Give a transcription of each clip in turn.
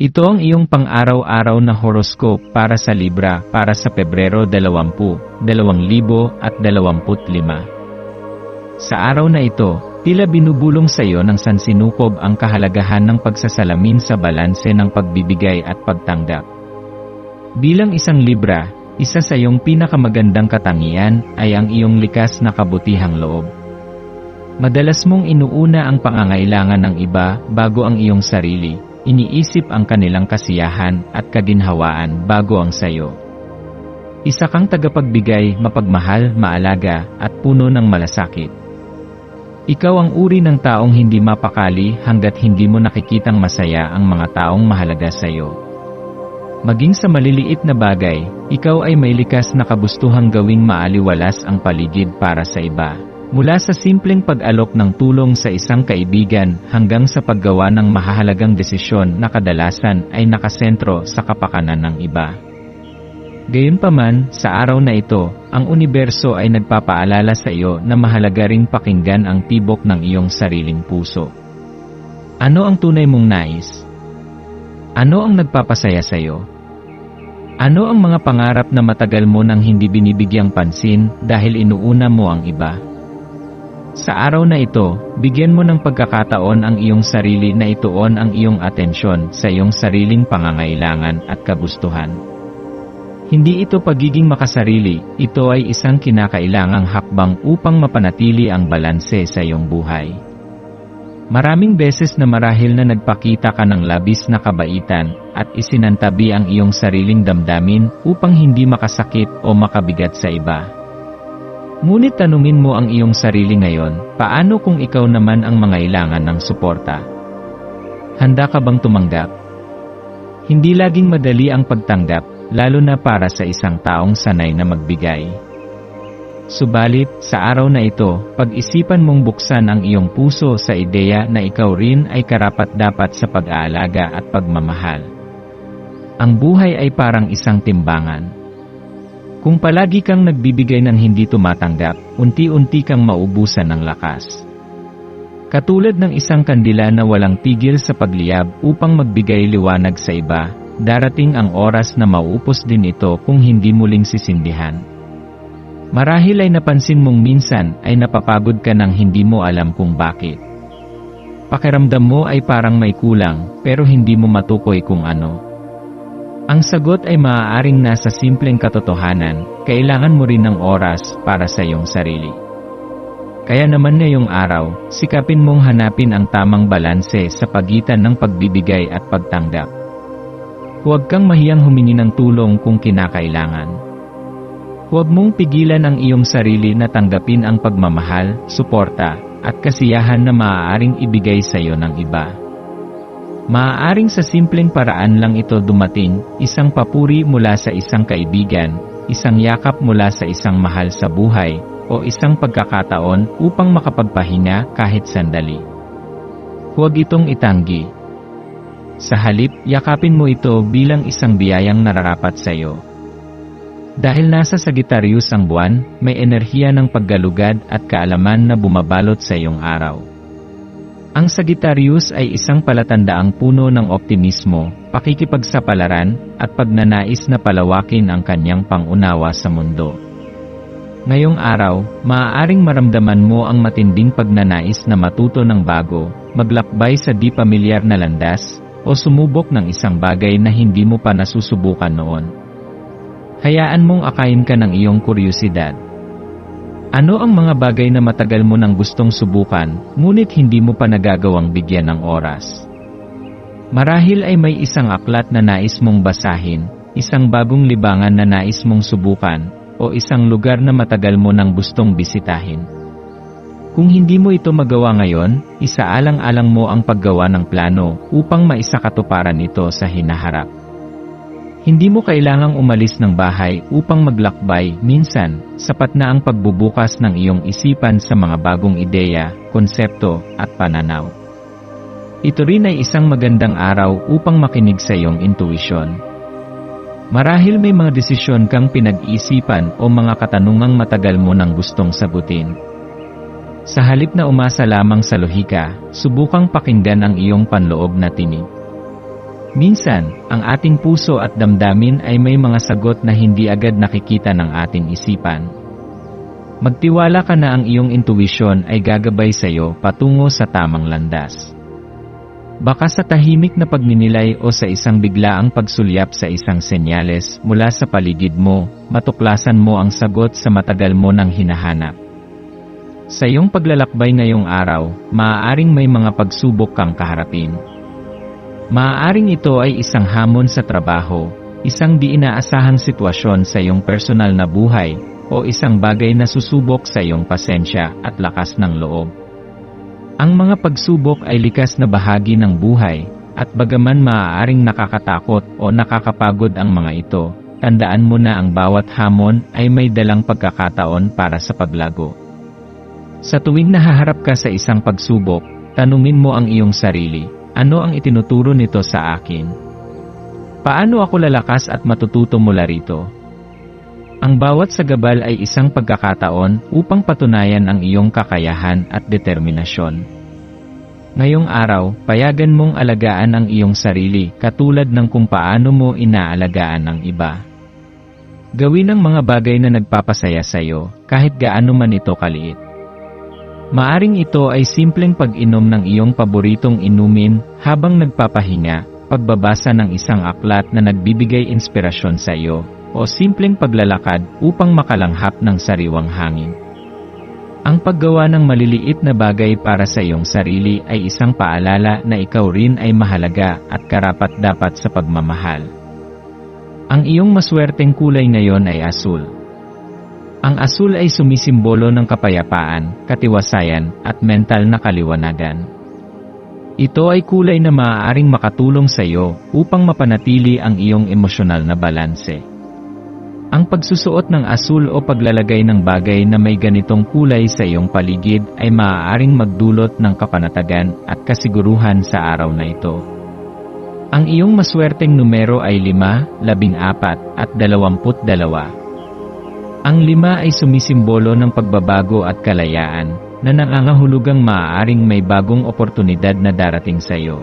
Ito ang iyong pang-araw-araw na horoscope para sa Libra para sa Pebrero 20, 2025. Sa araw na ito, tila binubulong sa iyo ng sansinukob ang kahalagahan ng pagsasalamin sa balanse ng pagbibigay at pagtanggap. Bilang isang Libra, isa sa iyong pinakamagandang katangian ay ang iyong likas na kabutihang loob. Madalas mong inuuna ang pangangailangan ng iba bago ang iyong sarili iniisip ang kanilang kasiyahan at kaginhawaan bago ang sayo. Isa kang tagapagbigay, mapagmahal, maalaga, at puno ng malasakit. Ikaw ang uri ng taong hindi mapakali hanggat hindi mo nakikitang masaya ang mga taong mahalaga sa iyo. Maging sa maliliit na bagay, ikaw ay may likas na kabustuhang gawing maaliwalas ang paligid para sa iba. Mula sa simpleng pag-alok ng tulong sa isang kaibigan hanggang sa paggawa ng mahahalagang desisyon na kadalasan ay nakasentro sa kapakanan ng iba. Gayunpaman, sa araw na ito, ang universo ay nagpapaalala sa iyo na mahalaga ring pakinggan ang tibok ng iyong sariling puso. Ano ang tunay mong nais? Ano ang nagpapasaya sa iyo? Ano ang mga pangarap na matagal mo nang hindi binibigyang pansin dahil inuuna mo ang iba? Sa araw na ito, bigyan mo ng pagkakataon ang iyong sarili na ituon ang iyong atensyon sa iyong sariling pangangailangan at kagustuhan. Hindi ito pagiging makasarili, ito ay isang kinakailangang hakbang upang mapanatili ang balanse sa iyong buhay. Maraming beses na marahil na nagpakita ka ng labis na kabaitan at isinantabi ang iyong sariling damdamin upang hindi makasakit o makabigat sa iba. Ngunit tanungin mo ang iyong sarili ngayon, paano kung ikaw naman ang mangailangan ng suporta? Handa ka bang tumanggap? Hindi laging madali ang pagtanggap, lalo na para sa isang taong sanay na magbigay. Subalit, sa araw na ito, pag-isipan mong buksan ang iyong puso sa ideya na ikaw rin ay karapat-dapat sa pag-aalaga at pagmamahal. Ang buhay ay parang isang timbangan kung palagi kang nagbibigay ng hindi tumatanggap, unti-unti kang maubusan ng lakas. Katulad ng isang kandila na walang tigil sa pagliyab upang magbigay liwanag sa iba, darating ang oras na mauupos din ito kung hindi muling sisindihan. Marahil ay napansin mong minsan ay napapagod ka nang hindi mo alam kung bakit. Pakiramdam mo ay parang may kulang pero hindi mo matukoy kung ano. Ang sagot ay maaaring nasa simpleng katotohanan, kailangan mo rin ng oras para sa iyong sarili. Kaya naman ngayong araw, sikapin mong hanapin ang tamang balanse sa pagitan ng pagbibigay at pagtanggap. Huwag kang mahiyang humingi ng tulong kung kinakailangan. Huwag mong pigilan ang iyong sarili na tanggapin ang pagmamahal, suporta, at kasiyahan na maaaring ibigay sa iyo ng iba. Maaaring sa simpleng paraan lang ito dumating, isang papuri mula sa isang kaibigan, isang yakap mula sa isang mahal sa buhay, o isang pagkakataon upang makapagpahinga kahit sandali. Huwag itong itanggi. Sa halip, yakapin mo ito bilang isang biyayang nararapat sa iyo. Dahil nasa Sagittarius ang buwan, may enerhiya ng paggalugad at kaalaman na bumabalot sa iyong araw. Ang Sagittarius ay isang palatandaang puno ng optimismo, pakikipagsapalaran, at pagnanais na palawakin ang kanyang pangunawa sa mundo. Ngayong araw, maaaring maramdaman mo ang matinding pagnanais na matuto ng bago, maglakbay sa di pamilyar na landas, o sumubok ng isang bagay na hindi mo pa nasusubukan noon. Hayaan mong akayin ka ng iyong kuryosidad ano ang mga bagay na matagal mo nang gustong subukan, ngunit hindi mo pa nagagawang bigyan ng oras? Marahil ay may isang aklat na nais mong basahin, isang bagong libangan na nais mong subukan, o isang lugar na matagal mo nang gustong bisitahin. Kung hindi mo ito magawa ngayon, isaalang-alang mo ang paggawa ng plano upang maisakatuparan ito sa hinaharap. Hindi mo kailangang umalis ng bahay upang maglakbay, minsan, sapat na ang pagbubukas ng iyong isipan sa mga bagong ideya, konsepto, at pananaw. Ito rin ay isang magandang araw upang makinig sa iyong intuition. Marahil may mga desisyon kang pinag-isipan o mga katanungang matagal mo nang gustong sagutin. Sa halip na umasa lamang sa lohika, subukang pakinggan ang iyong panloob na tinig. Minsan, ang ating puso at damdamin ay may mga sagot na hindi agad nakikita ng ating isipan. Magtiwala ka na ang iyong intuisyon ay gagabay sa iyo patungo sa tamang landas. Baka sa tahimik na pagninilay o sa isang biglaang pagsulyap sa isang senyales mula sa paligid mo, matuklasan mo ang sagot sa matagal mo nang hinahanap. Sa iyong paglalakbay ngayong araw, maaaring may mga pagsubok kang kaharapin. Maaaring ito ay isang hamon sa trabaho, isang di inaasahang sitwasyon sa iyong personal na buhay, o isang bagay na susubok sa iyong pasensya at lakas ng loob. Ang mga pagsubok ay likas na bahagi ng buhay, at bagaman maaaring nakakatakot o nakakapagod ang mga ito, tandaan mo na ang bawat hamon ay may dalang pagkakataon para sa paglago. Sa tuwing nahaharap ka sa isang pagsubok, tanungin mo ang iyong sarili, ano ang itinuturo nito sa akin? Paano ako lalakas at matututo mula rito? Ang bawat sagabal ay isang pagkakataon upang patunayan ang iyong kakayahan at determinasyon. Ngayong araw, payagan mong alagaan ang iyong sarili katulad ng kung paano mo inaalagaan ang iba. Gawin ang mga bagay na nagpapasaya sa iyo, kahit gaano man ito kaliit. Maaring ito ay simpleng pag-inom ng iyong paboritong inumin habang nagpapahinga, pagbabasa ng isang aklat na nagbibigay inspirasyon sa iyo, o simpleng paglalakad upang makalanghap ng sariwang hangin. Ang paggawa ng maliliit na bagay para sa iyong sarili ay isang paalala na ikaw rin ay mahalaga at karapat-dapat sa pagmamahal. Ang iyong maswerteng kulay ngayon ay asul. Ang asul ay sumisimbolo ng kapayapaan, katiwasayan, at mental na kaliwanagan. Ito ay kulay na maaaring makatulong sa iyo upang mapanatili ang iyong emosyonal na balanse. Ang pagsusuot ng asul o paglalagay ng bagay na may ganitong kulay sa iyong paligid ay maaaring magdulot ng kapanatagan at kasiguruhan sa araw na ito. Ang iyong maswerteng numero ay 5, 14 at 22. Ang 5 ay sumisimbolo ng pagbabago at kalayaan na nangangahulugang maaaring may bagong oportunidad na darating sa iyo.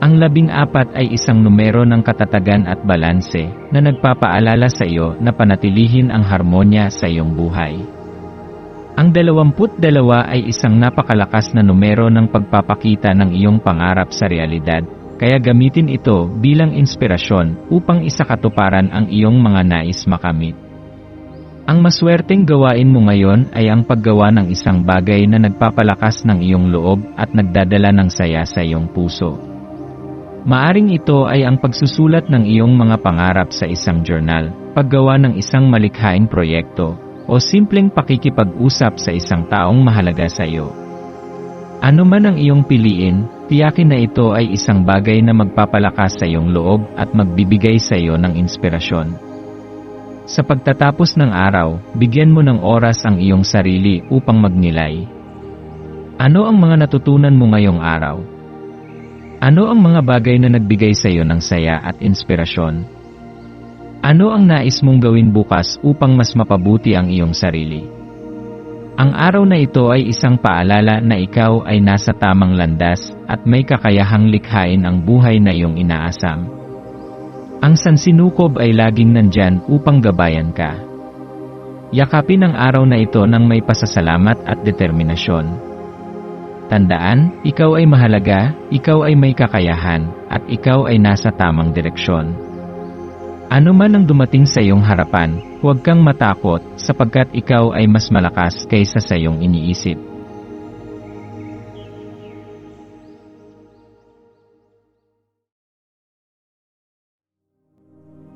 Ang labing apat ay isang numero ng katatagan at balanse na nagpapaalala sa iyo na panatilihin ang harmonya sa iyong buhay. Ang dalawamput dalawa ay isang napakalakas na numero ng pagpapakita ng iyong pangarap sa realidad, kaya gamitin ito bilang inspirasyon upang isakatuparan ang iyong mga nais makamit. Ang maswerteng gawain mo ngayon ay ang paggawa ng isang bagay na nagpapalakas ng iyong loob at nagdadala ng saya sa iyong puso. Maaring ito ay ang pagsusulat ng iyong mga pangarap sa isang journal, paggawa ng isang malikhaing proyekto, o simpleng pakikipag-usap sa isang taong mahalaga sa iyo. Ano man ang iyong piliin, tiyakin na ito ay isang bagay na magpapalakas sa iyong loob at magbibigay sa iyo ng inspirasyon. Sa pagtatapos ng araw, bigyan mo ng oras ang iyong sarili upang magnilay. Ano ang mga natutunan mo ngayong araw? Ano ang mga bagay na nagbigay sa iyo ng saya at inspirasyon? Ano ang nais mong gawin bukas upang mas mapabuti ang iyong sarili? Ang araw na ito ay isang paalala na ikaw ay nasa tamang landas at may kakayahang likhain ang buhay na iyong inaasam. Ang sansinukob ay laging nandyan upang gabayan ka. Yakapin ang araw na ito ng may pasasalamat at determinasyon. Tandaan, ikaw ay mahalaga, ikaw ay may kakayahan, at ikaw ay nasa tamang direksyon. Ano man ang dumating sa iyong harapan, huwag kang matakot sapagkat ikaw ay mas malakas kaysa sa iyong iniisip.